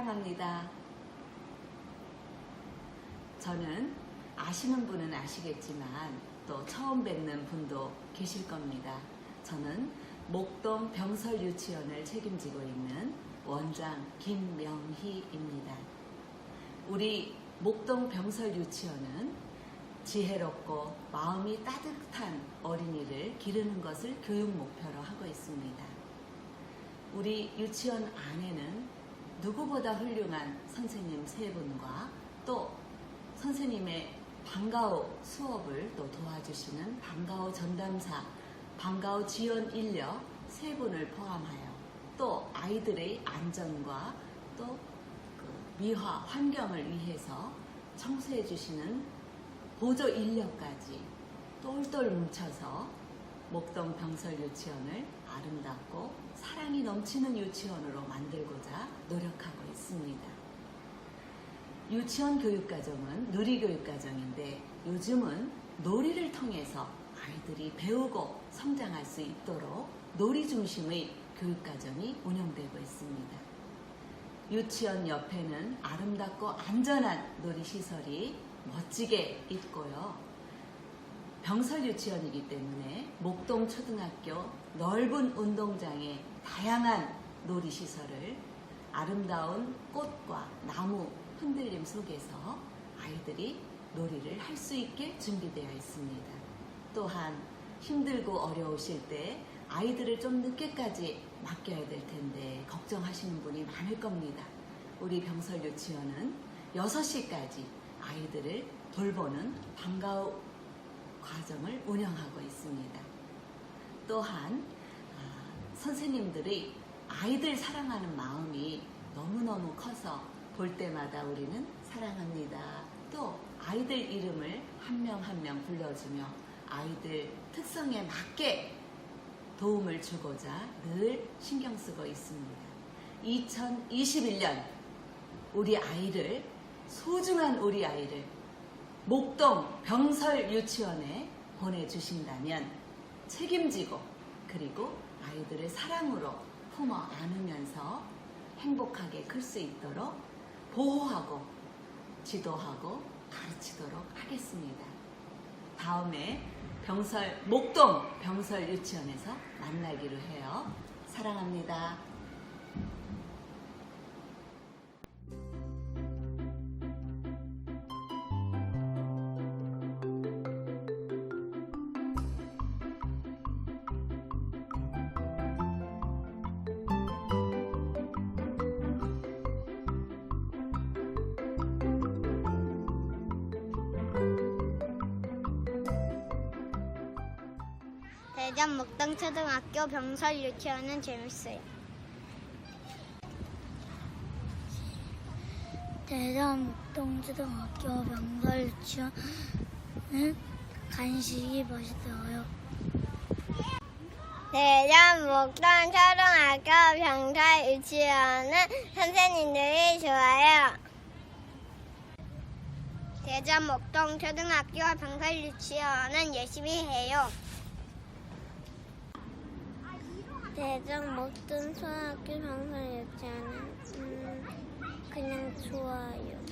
사랑합니다. 저는 아시는 분은 아시겠지만 또 처음 뵙는 분도 계실 겁니다. 저는 목동 병설 유치원을 책임지고 있는 원장 김명희입니다. 우리 목동 병설 유치원은 지혜롭고 마음이 따뜻한 어린이를 기르는 것을 교육 목표로 하고 있습니다. 우리 유치원 안에는 누구보다 훌륭한 선생님 세 분과 또 선생님의 방과후 수업을 또 도와주시는 방과후 전담사, 방과후 지원 인력 세 분을 포함하여 또 아이들의 안전과 또 그 미화 환경을 위해서 청소해 주시는 보조 인력까지 똘똘 뭉쳐서 목동 병설 유치원을 아름답고 사랑이 넘치는 유치원으로 만들고자 노력하고 있습니다. 유치원 교육과정은 누리교육과정인데 요즘은 놀이를 통해서 아이들이 배우고 성장할 수 있도록 놀이 중심의 교육과정이 운영되고 있습니다. 유치원 옆에는 아름답고 안전한 놀이시설이 멋지게 있고요. 병설 유치원이기 때문에 목동 초등학교 넓은 운동장에 다양한 놀이시설을 아름다운 꽃과 나무 흔들림 속에서 아이들이 놀이를 할 수 있게 준비되어 있습니다. 또한 힘들고 어려우실 때 아이들을 좀 늦게까지 맡겨야 될 텐데 걱정하시는 분이 많을 겁니다. 우리 병설 유치원은 6시까지 아이들을 돌보는 방과후 과정을 운영하고 있습니다. 또한 아, 선생님들의 아이들 사랑하는 마음이 너무너무 커서 볼 때마다 우리는 사랑합니다. 또 아이들 이름을 한 명 한 명 불러주며 아이들 특성에 맞게 도움을 주고자 늘 신경 쓰고 있습니다. 2021년 우리 아이를 소중한 우리 아이를 목동 병설 유치원에 보내주신다면 책임지고 그리고 아이들을 사랑으로 품어 안으면서 행복하게 클 수 있도록 보호하고 지도하고 가르치도록 하겠습니다. 다음에 병설 목동 병설 유치원에서 만나기로 해요. 사랑합니다. 대전 목동초등학교 병설 유치원은 재밌어요. 대전 목동초등학교 병설 유치원은 간식이 맛있어요. 대전 목동초등학교 병설 유치원은 선생님들이 좋아요. 대전 목동 초등학교 병설 유치원은 열심히 해요. 대전 목동초등학교 병설 유치원은 음, 그냥 좋아요.